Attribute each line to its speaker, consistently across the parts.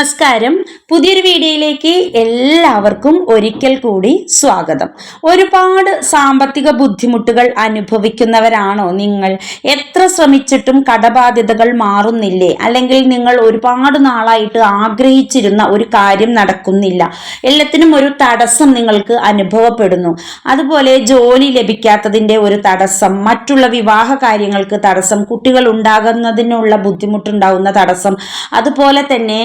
Speaker 1: നമസ്കാരം. പുതിയൊരു വീഡിയോയിലേക്ക് എല്ലാവർക്കും ഒരിക്കൽ കൂടി സ്വാഗതം. ഒരുപാട് സാമ്പത്തിക ബുദ്ധിമുട്ടുകൾ അനുഭവിക്കുന്നവരാണോ നിങ്ങൾ? എത്ര ശ്രമിച്ചിട്ടും കടബാധ്യതകൾ മാറുന്നില്ലേ? അല്ലെങ്കിൽ നിങ്ങൾ ഒരുപാട് നാളായിട്ട് ആഗ്രഹിച്ചിരുന്ന ഒരു കാര്യം നടക്കുന്നില്ല. എല്ലാത്തിനും ഒരു തടസ്സം നിങ്ങൾക്ക് അനുഭവപ്പെടുന്നു. അതുപോലെ ജോലി ലഭിക്കാത്തതിന്റെ ഒരു തടസ്സം മറ്റുള്ള വിവാഹ കാര്യങ്ങൾക്ക് തടസ്സം കുട്ടികൾ ഉണ്ടാകുന്നതിനുള്ള ബുദ്ധിമുട്ടുണ്ടാവുന്ന തടസ്സം അതുപോലെ തന്നെ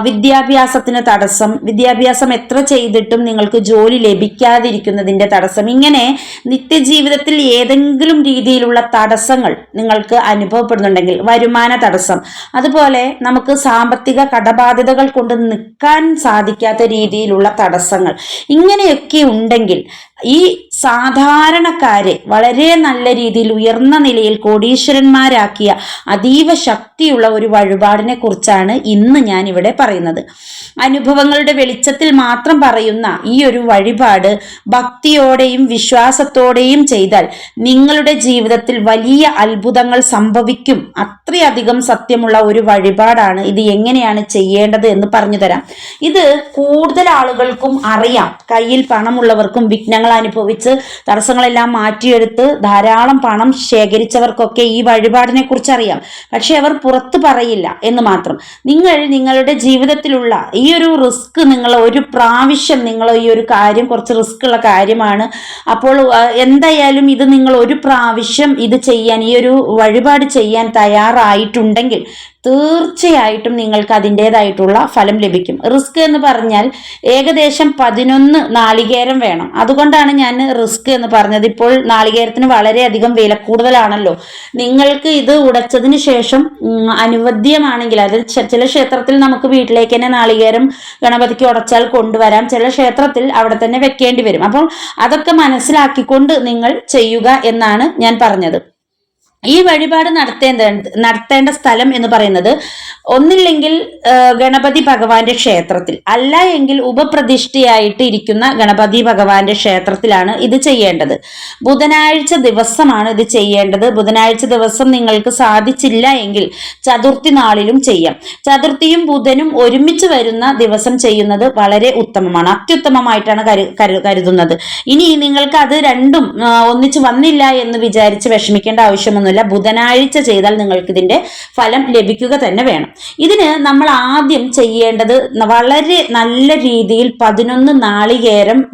Speaker 1: വിദ്യാഭ്യാസത്തിന് തടസ്സം വിദ്യാഭ്യാസം എത്ര ചെയ്തിട്ടും നിങ്ങൾക്ക് ജോലി ലഭിക്കാതിരിക്കുന്നതിന്റെ തടസ്സം. ഇങ്ങനെ നിത്യജീവിതത്തിൽ ഏതെങ്കിലും രീതിയിലുള്ള തടസ്സങ്ങൾ നിങ്ങൾക്ക് അനുഭവപ്പെടുന്നുണ്ടെങ്കിൽ വരുമാന തടസ്സം അതുപോലെ നമുക്ക് സാമ്പത്തിക കടബാധ്യതകൾ കൊണ്ട് നിൽക്കാൻ സാധിക്കാത്ത രീതിയിലുള്ള തടസ്സങ്ങൾ ഇങ്ങനെയൊക്കെ ഉണ്ടെങ്കിൽ ഈ സാധാരണക്കാരെ വളരെ നല്ല രീതിയിൽ ഉയർന്ന നിലയിൽ കോടീശ്വരന്മാരാക്കിയ അതീവ ശക്തിയുള്ള ഒരു വഴിപാടിനെ കുറിച്ചാണ് ഇന്ന് ഞാൻ ഇവിടെ പറയുന്നത്. അനുഭവങ്ങളുടെ വെളിച്ചത്തിൽ മാത്രം പറയുന്ന ഈ ഒരു വഴിപാട് ഭക്തിയോടെയും വിശ്വാസത്തോടെയും ചെയ്താൽ നിങ്ങളുടെ ജീവിതത്തിൽ വലിയ അത്ഭുതങ്ങൾ സംഭവിക്കും. അത്രയധികം സത്യമുള്ള ഒരു വഴിപാടാണ് ഇത് എങ്ങനെയാണ് ചെയ്യേണ്ടത് എന്ന് പറഞ്ഞു തരാം. ഇത് കൂടുതൽ ആളുകൾക്കും അറിയാം. കയ്യിൽ പണമുള്ളവർക്കും വിഘ്നങ്ങൾ അനുഭവിച്ച് തടസ്സങ്ങളെല്ലാം മാറ്റിയെടുത്ത് ധാരാളം പണം ശേഖരിച്ചവർക്കൊക്കെ ഈ വഴിപാടിനെ കുറിച്ച് അറിയാം പക്ഷെ അവർ പുറത്ത് പറയില്ല എന്ന് മാത്രം. നിങ്ങൾ നിങ്ങളുടെ ജീവിതത്തിലുള്ള ഈ ഒരു റിസ്ക് നിങ്ങൾ ഒരു പ്രാവശ്യം നിങ്ങൾ ഈ ഒരു കാര്യം കുറച്ച് റിസ്ക് ഉള്ള കാര്യമാണ്. അപ്പോൾ എന്തായാലും ഇത് നിങ്ങൾ ഒരു പ്രാവശ്യം ഇത് ചെയ്യാൻ ഈ ഒരു വഴിപാട് ചെയ്യാൻ തയ്യാറായിട്ടുണ്ടെങ്കിൽ തീർച്ചയായിട്ടും നിങ്ങൾക്ക് അതിന്റെതായിട്ടുള്ള ഫലം ലഭിക്കും. റിസ്ക് എന്ന് പറഞ്ഞാൽ ഏകദേശം പതിനൊന്ന് നാളികേരം വേണം. അതുകൊണ്ടാണ് ഞാൻ റിസ്ക് എന്ന് പറഞ്ഞത്. ഇപ്പോൾ നാളികേരത്തിന് വളരെയധികം വില കൂടുതലാണല്ലോ. നിങ്ങൾക്ക് ഇത് ഉടച്ചതിന് ശേഷം അനുവദ്യമാണെങ്കിൽ അതിൽ ചില ക്ഷേത്രത്തിൽ നമുക്ക് വീട്ടിലേക്ക് തന്നെ നാളികേരം ഗണപതിക്ക് ഉടച്ചാൽ കൊണ്ടുവരാം. ചില ക്ഷേത്രത്തിൽ അവിടെ തന്നെ വെക്കേണ്ടി വരും. അപ്പോൾ അതൊക്കെ മനസ്സിലാക്കിക്കൊണ്ട് നിങ്ങൾ ചെയ്യുക എന്നാണ് ഞാൻ പറഞ്ഞത്. ഈ വഴിപാട് നടത്തേണ്ട നടത്തേണ്ട സ്ഥലം എന്ന് പറയുന്നത് ഒന്നില്ലെങ്കിൽ ഗണപതി ഭഗവാന്റെ ക്ഷേത്രത്തിൽ. അല്ല എങ്കിൽ ഉപപ്രതിഷ്ഠയായിട്ട് ഇരിക്കുന്ന ഗണപതി ഭഗവാന്റെ ക്ഷേത്രത്തിലാണ് ഇത് ചെയ്യേണ്ടത്. ബുധനാഴ്ച ദിവസമാണ് ഇത് ചെയ്യേണ്ടത്. ബുധനാഴ്ച ദിവസം നിങ്ങൾക്ക് സാധിച്ചില്ല എങ്കിൽ ചതുർത്ഥി നാളിലും ചെയ്യാം. ചതുർത്ഥിയും ബുധനും ഒരുമിച്ച് വരുന്ന ദിവസം ചെയ്യുന്നത് വളരെ ഉത്തമമാണ്. അത്യുത്തമമായിട്ടാണ് കരു കരു- കരുതുന്നത്. ഇനി നിങ്ങൾക്ക് അത് രണ്ടും ഒന്നിച്ച് വന്നില്ല എന്ന് വിചാരിച്ച് വിഷമിക്കേണ്ട ആവശ്യമൊന്നുമില്ല. ബുധനാഴ്ച ചെയ്താൽ നിങ്ങൾക്ക് ഇതിന്റെ ഫലം ലഭിക്കുക തന്നെ വേണം. ഇതിന് നമ്മൾ ആദ്യം ചെയ്യേണ്ടത് വളരെ നല്ല രീതിയിൽ പതിനൊന്ന് നാളികേരം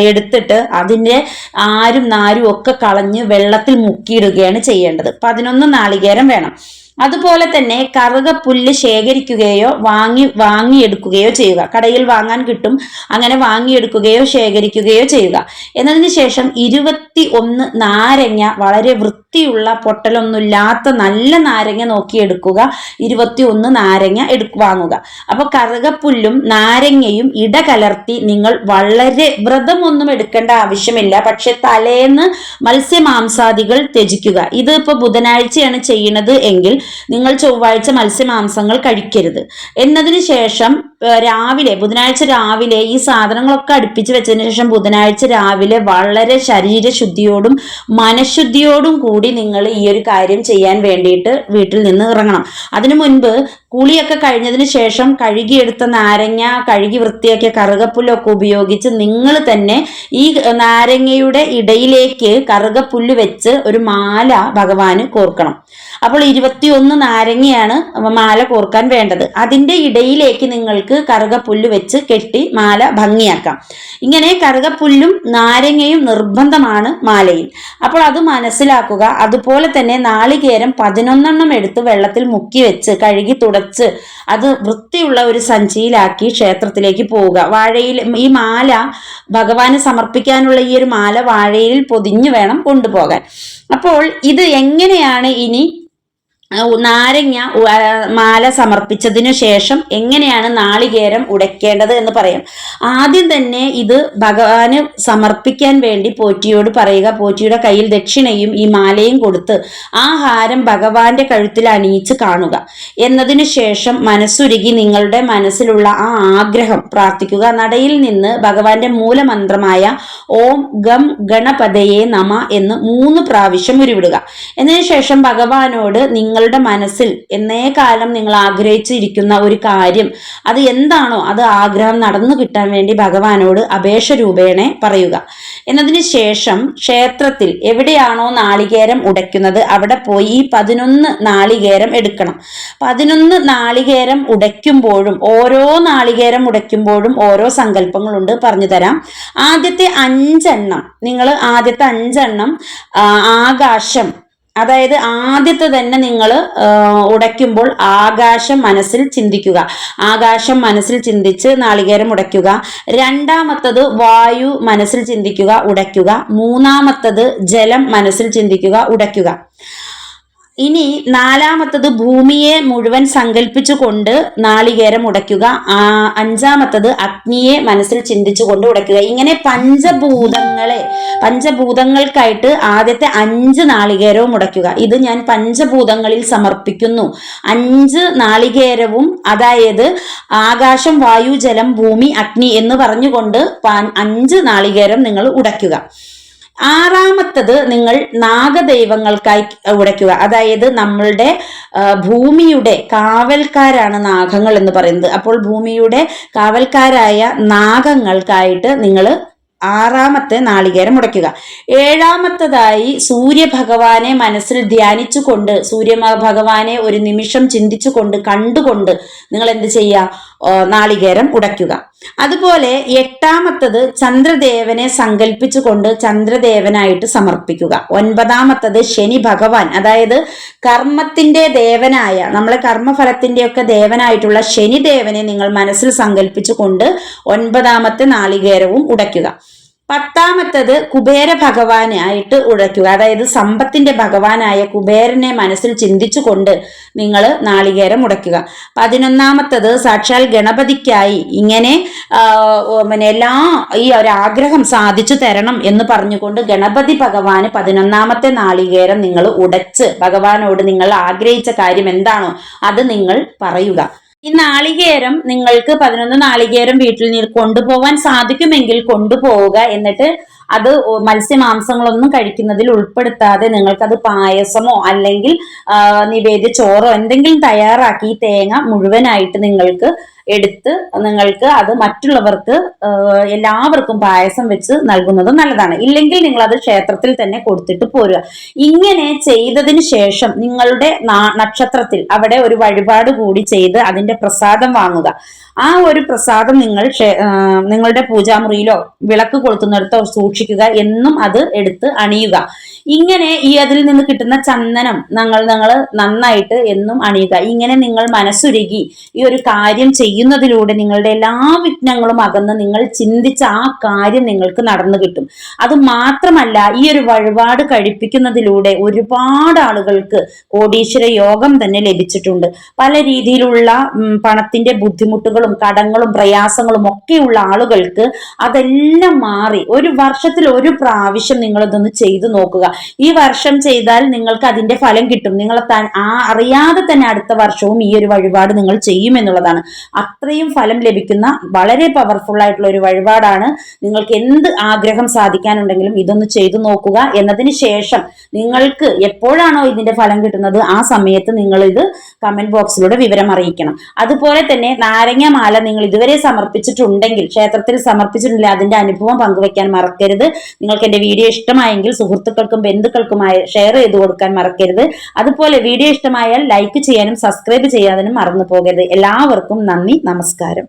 Speaker 1: എടുത്തിട്ട് അതിന്റെ ആരും നാരും ഒക്കെ കളഞ്ഞ് വെള്ളത്തിൽ മുക്കിയിടുകയാണ് ചെയ്യേണ്ടത്. പതിനൊന്ന് നാളികേരം വേണം. അതുപോലെ തന്നെ കറുകപ്പുല്ല് ശേഖരിക്കുകയോ വാങ്ങി വാങ്ങിയെടുക്കുകയോ ചെയ്യുക. കടയിൽ വാങ്ങാൻ കിട്ടും അങ്ങനെ വാങ്ങിയെടുക്കുകയോ ശേഖരിക്കുകയോ ചെയ്യുക. എന്നതിന് ശേഷം ഇരുപത്തി ഒന്ന് നാരങ്ങ വളരെ വൃത്തിയുള്ള പൊട്ടലൊന്നുമില്ലാത്ത നല്ല നാരങ്ങ നോക്കിയെടുക്കുക. ഇരുപത്തി ഒന്ന് നാരങ്ങ എടു വാങ്ങുക. അപ്പോൾ കറുകപ്പുല്ലും നാരങ്ങയും ഇടകലർത്തി നിങ്ങൾ വളരെ വ്രതമൊന്നും എടുക്കേണ്ട ആവശ്യമില്ല. പക്ഷെ തലേന്ന് മത്സ്യമാംസാദികൾ ത്യജിക്കുക. ഇത് ഇപ്പോൾ ബുധനാഴ്ചയാണ് ചെയ്യുന്നത് എങ്കിൽ നിങ്ങൾ ചൊവ്വാഴ്ച മത്സ്യമാംസങ്ങൾ കഴിക്കരുത്. എന്നതിന് ശേഷം രാവിലെ ബുധനാഴ്ച രാവിലെ ഈ സാധനങ്ങളൊക്കെ അടുപ്പിച്ച് വെച്ചതിന് ശേഷം ബുധനാഴ്ച രാവിലെ വളരെ ശരീരശുദ്ധിയോടും മനഃശുദ്ധിയോടും കൂടി നിങ്ങൾ ഈ ഒരു കാര്യം ചെയ്യാൻ വേണ്ടിയിട്ട് വീട്ടിൽ നിന്ന് ഇറങ്ങണം. അതിനു മുൻപ് കുളിയൊക്കെ കഴിഞ്ഞതിന് ശേഷം കഴുകിയെടുത്ത നാരങ്ങ കഴുകി വൃത്തിയാക്കിയ കറുകപ്പുല്ലൊക്കെ ഉപയോഗിച്ച് നിങ്ങൾ തന്നെ ഈ നാരങ്ങയുടെ ഇടയിലേക്ക് കറുകപ്പുല്ല് വെച്ച് ഒരു മാല ഭഗവാന് കോർക്കണം. അപ്പോൾ ഇരുപത്തിയൊന്ന് നാരങ്ങയാണ് മാല കോർക്കാൻ വേണ്ടത്. അതിന്റെ ഇടയിലേക്ക് നിങ്ങൾക്ക് കറുകപ്പുല്ല് വെച്ച് കെട്ടി മാല ഭംഗിയാക്കാം. ഇങ്ങനെ കറുകപ്പുല്ലും നാരങ്ങയും നിർബന്ധമാണ് മാലയിൽ. അപ്പോൾ അത് മനസ്സിലാക്കുക. അതുപോലെ തന്നെ നാളികേരം പതിനൊന്നെണ്ണം എടുത്ത് വെള്ളത്തിൽ മുക്കി വെച്ച് കഴുകി തുടച്ച് അത് വൃത്തിയുള്ള ഒരു സഞ്ചിയിലാക്കി ക്ഷേത്രത്തിലേക്ക് പോവുക. വാഴയിൽ ഈ മാല ഭഗവാന് സമർപ്പിക്കാനുള്ള ഈ ഒരു മാല വാഴയിൽ പൊതിഞ്ഞു വേണം കൊണ്ടുപോകാൻ. അപ്പോൾ ഇത് എങ്ങനെയാണ് ഇനി നാരങ്ങ മാല സമർപ്പിച്ചതിനു ശേഷം എങ്ങനെയാണ് നാളികേരം ഉടയ്ക്കേണ്ടത് എന്ന് പറയാം. ആദ്യം തന്നെ ഇത് ഭഗവാന് സമർപ്പിക്കാൻ വേണ്ടി പോറ്റിയോട് പറയുക പോറ്റിയുടെ കയ്യിൽ ദക്ഷിണയും ഈ മാലയും കൊടുത്ത് ആ ഹാരം ഭഗവാന്റെ കഴുത്തിൽ അണിയിച്ച് കാണുക. എന്നതിനു ശേഷം മനസ്സുരുകി നിങ്ങളുടെ മനസ്സിലുള്ള ആ ആഗ്രഹം പ്രാർത്ഥിക്കുക. നടയിൽ നിന്ന് ഭഗവാന്റെ മൂലമന്ത്രമായ ഓം ഗം ഗണപതയെ നമ എന്ന് മൂന്ന് പ്രാവശ്യം ഉരുവിടുക. എന്നതിനു ശേഷം ഭഗവാനോട് നിങ്ങളുടെ മനസ്സിൽ എന്നേ കാലം നിങ്ങൾ ആഗ്രഹിച്ചിരിക്കുന്ന ഒരു കാര്യം അത് എന്താണോ അത് ആഗ്രഹം നടന്നു കിട്ടാൻ വേണ്ടി ഭഗവാനോട് അപേക്ഷ രൂപേണ പറയുക. എന്നതിന് ശേഷം ക്ഷേത്രത്തിൽ എവിടെയാണോ നാളികേരം ഉടയ്ക്കുന്നത് അവിടെ പോയി ഈ പതിനൊന്ന് നാളികേരം എടുക്കണം. പതിനൊന്ന് നാളികേരം ഉടയ്ക്കുമ്പോഴും ഓരോ നാളികേരം ഉടയ്ക്കുമ്പോഴും ഓരോ സങ്കല്പങ്ങളുണ്ട് പറഞ്ഞു തരാം. ആദ്യത്തെ അഞ്ചെണ്ണം നിങ്ങൾ ആദ്യത്തെ അഞ്ചെണ്ണം ആകാശം അതായത് ആദ്യത്തെ തന്നെ നിങ്ങൾ ഉടയ്ക്കുമ്പോൾ ആകാശം മനസ്സിൽ ചിന്തിക്കുക. ആകാശം മനസ്സിൽ ചിന്തിച്ച് നാളികേരം ഉടയ്ക്കുക. രണ്ടാമത്തത് വായു മനസ്സിൽ ചിന്തിക്കുക ഉടയ്ക്കുക. മൂന്നാമത്തത് ജലം മനസ്സിൽ ചിന്തിക്കുക ഉടയ്ക്കുക. ഇനി നാലാമത്തത് ഭൂമിയെ മുഴുവൻ സങ്കല്പിച്ചുകൊണ്ട് നാളികേരം ഉടയ്ക്കുക. അഞ്ചാമത്തത് അഗ്നിയെ മനസ്സിൽ ചിന്തിച്ചുകൊണ്ട് ഉടയ്ക്കുക. ഇങ്ങനെ പഞ്ചഭൂതങ്ങളെ പഞ്ചഭൂതങ്ങൾക്കായിട്ട് ആദ്യത്തെ അഞ്ച് നാളികേരവും ഉടയ്ക്കുക. ഇത് ഞാൻ പഞ്ചഭൂതങ്ങളിൽ സമർപ്പിക്കുന്നു. അഞ്ച് നാളികേരവും അതായത് ആകാശം വായു ജലം ഭൂമി അഗ്നി എന്ന് പറഞ്ഞുകൊണ്ട് അഞ്ച് നാളികേരം നിങ്ങൾ ഉടയ്ക്കുക. ആറാമത്തത് നിങ്ങൾ നാഗദൈവങ്ങൾക്കായി ഉടയ്ക്കുക. അതായത് നമ്മളുടെ ഭൂമിയുടെ കാവൽക്കാരാണ് നാഗങ്ങൾ എന്ന് പറയുന്നത്. അപ്പോൾ ഭൂമിയുടെ കാവൽക്കാരായ നാഗങ്ങൾക്കായിട്ട് നിങ്ങൾ ആറാമത്തെ നാളികേരം മുടയ്ക്കുക ഏഴാമത്തതായി സൂര്യഭഗവാനെ മനസ്സിൽ ധ്യാനിച്ചുകൊണ്ട് സൂര്യ ഭഗവാനെ ഒരു നിമിഷം ചിന്തിച്ചുകൊണ്ട് കണ്ടുകൊണ്ട് നിങ്ങൾ എന്ത് ചെയ്യുക? നാളികേരം ഉടയ്ക്കുക. അതുപോലെ എട്ടാമത്തത് ചന്ദ്രദേവനെ സങ്കല്പിച്ചുകൊണ്ട് ചന്ദ്രദേവനായിട്ട് സമർപ്പിക്കുക. ഒൻപതാമത്തത് ശനി ഭഗവാൻ അതായത് കർമ്മത്തിന്റെ ദേവനായ നമ്മളെ കർമ്മഫലത്തിന്റെ ഒക്കെ ദേവനായിട്ടുള്ള ശനിദേവനെ നിങ്ങൾ മനസ്സിൽ സങ്കല്പിച്ചുകൊണ്ട് ഒൻപതാമത്തെ നാളികേരവും ഉടയ്ക്കുക. പത്താമത്തത് കുബേര ഭഗവാനായിട്ട് ഉഴയ്ക്കുക അതായത് സമ്പത്തിന്റെ ഭഗവാനായ കുബേരനെ മനസ്സിൽ ചിന്തിച്ചുകൊണ്ട് നിങ്ങൾ നാളികേരം ഉടയ്ക്കുക. പതിനൊന്നാമത്തത് സാക്ഷാൽ ഗണപതിക്കായി ഇങ്ങനെ പിന്നെ എല്ലാ ഈ ഒരാഗ്രഹം സാധിച്ചു തരണം എന്ന് പറഞ്ഞുകൊണ്ട് ഗണപതി ഭഗവാന് പതിനൊന്നാമത്തെ നാളികേരം നിങ്ങൾ ഉടച്ച് ഭഗവാനോട് നിങ്ങൾ ആഗ്രഹിച്ച കാര്യം എന്താണോ അത് നിങ്ങൾ പറയുക. ഈ നാളികേരം നിങ്ങൾക്ക് പതിനൊന്ന് നാളികേരം വീട്ടിൽ കൊണ്ടുപോകാൻ സാധിക്കുമെങ്കിൽ കൊണ്ടുപോവുക എന്നിട്ട് അത് മത്സ്യമാംസങ്ങളൊന്നും കഴിക്കുന്നതിൽ ഉൾപ്പെടുത്താതെ നിങ്ങൾക്കത് പായസമോ അല്ലെങ്കിൽ നിവേദ്യ ചോറോ എന്തെങ്കിലും തയ്യാറാക്കി ഈ തേങ്ങ മുഴുവനായിട്ട് നിങ്ങൾക്ക് എടുത്ത് നിങ്ങൾക്ക് അത് മറ്റുള്ളവർക്ക് എല്ലാവർക്കും പായസം വെച്ച് നൽകുന്നത് നല്ലതാണ്. ഇല്ലെങ്കിൽ നിങ്ങൾ അത് ക്ഷേത്രത്തിൽ തന്നെ കൊടുത്തിട്ട് പോരുക. ഇങ്ങനെ ചെയ്തതിന് ശേഷം നിങ്ങളുടെ നക്ഷത്രത്തിൽ അവിടെ ഒരു വഴിപാട് കൂടി ചെയ്ത് അതിന്റെ പ്രസാദം വാങ്ങുക. ആ ഒരു പ്രസാദം നിങ്ങൾ നിങ്ങളുടെ പൂജാമുറിയിലോ വിളക്ക് കൊളുത്തുന്നിടത്തോ സൂക്ഷിക്കുക എന്നും അത് എടുത്ത് അണിയുക. ഇങ്ങനെ ഈ അതിൽ നിന്ന് കിട്ടുന്ന ചന്ദനം നിങ്ങൾ നിങ്ങൾ നന്നായിട്ട് എന്നും അണിയുക. ഇങ്ങനെ നിങ്ങൾ മനസ്സുരുകി ഈ ഒരു കാര്യം ചെയ്യുന്നതിലൂടെ നിങ്ങളുടെ എല്ലാ വിഘ്നങ്ങളും അകന്ന് നിങ്ങൾ ചിന്തിച്ച ആ കാര്യം നിങ്ങൾക്ക് നടന്നു കിട്ടും. അത് മാത്രമല്ല ഈ ഒരു വഴിപാട് കഴിപ്പിക്കുന്നതിലൂടെ ഒരുപാട് ആളുകൾക്ക് കോടീശ്വര യോഗം തന്നെ ലഭിച്ചിട്ടുണ്ട്. പല രീതിയിലുള്ള പണത്തിന്റെ ബുദ്ധിമുട്ടുകളും കടങ്ങളും പ്രയാസങ്ങളും ഒക്കെയുള്ള ആളുകൾക്ക് അതെല്ലാം മാറി ഒരു വർഷത്തിൽ ഒരു പ്രാവശ്യം നിങ്ങൾ ഇതൊന്ന് ചെയ്തു നോക്കുക. ഈ വർഷം ചെയ്താൽ നിങ്ങൾക്ക് അതിന്റെ ഫലം കിട്ടും. നിങ്ങൾ ആ അറിയാതെ തന്നെ അടുത്ത വർഷവും ഈ ഒരു വഴിപാട് നിങ്ങൾ ചെയ്യും എന്നുള്ളതാണ്. അത്രയും ഫലം ലഭിക്കുന്ന വളരെ പവർഫുൾ ആയിട്ടുള്ള ഒരു വഴിപാടാണ്. നിങ്ങൾക്ക് എന്ത് ആഗ്രഹം സാധിക്കാനുണ്ടെങ്കിലും ഇതൊന്ന് ചെയ്തു നോക്കുക എന്നതിന് ശേഷം നിങ്ങൾക്ക് എപ്പോഴാണോ ഇതിന്റെ ഫലം കിട്ടുന്നത് ആ സമയത്ത് നിങ്ങൾ ഇത് കമന്റ് ബോക്സിലൂടെ വിവരം അറിയിക്കണം. അതുപോലെ തന്നെ നാരങ്ങ മാല നിങ്ങൾ ഇതുവരെ സമർപ്പിച്ചിട്ടുണ്ടെങ്കിൽ ക്ഷേത്രത്തിൽ സമർപ്പിച്ചിട്ടില്ല അതിന്റെ അനുഭവം പങ്കുവെക്കാൻ മറക്കരുത്. നിങ്ങൾക്ക് എന്റെ വീഡിയോ ഇഷ്ടമായെങ്കിൽ സുഹൃത്തുക്കൾക്കും ബന്ധുക്കൾക്കുമായി ഷെയർ ചെയ്ത് കൊടുക്കാൻ മറക്കരുത്. അതുപോലെ വീഡിയോ ഇഷ്ടമായാൽ ലൈക്ക് ചെയ്യാനും സബ്സ്ക്രൈബ് ചെയ്യാനും മറന്നു പോകരുത്. എല്ലാവർക്കും നന്ദി നമസ്കാരം.